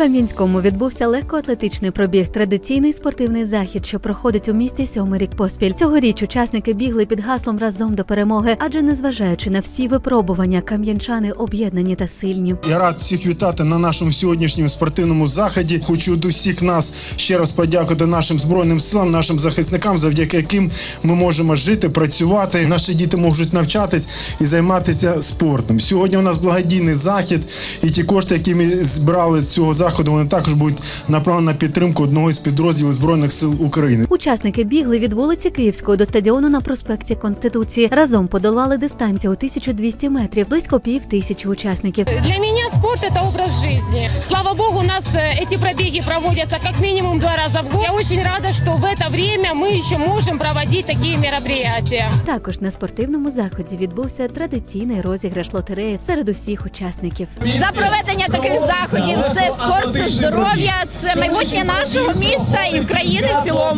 Кам'янському відбувся легкоатлетичний пробіг, традиційний спортивний захід, що проходить у місті сьомий рік поспіль. Цьогоріч учасники бігли під гаслом разом до перемоги, адже незважаючи на всі випробування, кам'янчани об'єднані та сильні. Я рад всіх вітати на нашому сьогоднішньому спортивному заході. Хочу до всіх нас ще раз подякувати нашим збройним силам, нашим захисникам, завдяки яким ми можемо жити, працювати. Наші діти можуть навчатись і займатися спортом. Сьогодні у нас благодійний захід, і ті кошти, які ми збирали з цього заходу, вони також будуть направлені на підтримку одного із підрозділів збройних сил України. Учасники бігли від вулиці Київської до стадіону на проспекті Конституції. Разом подолали дистанцію у 1200 метрів, близько пів тисячі учасників. Для мене спорт це образ жизни Слава богу, у нас э, эти пробеги проводятся как минимум два раза в год. Я очень рада, что в это время мы еще можем проводить такие мероприятия. Також на спортивному заході відбувся традиційний розіграш лотереї серед усіх учасників. за проведення таких заходів. Це спорт, це здоров'я, це майбутнє нашого міста і країни в цілому.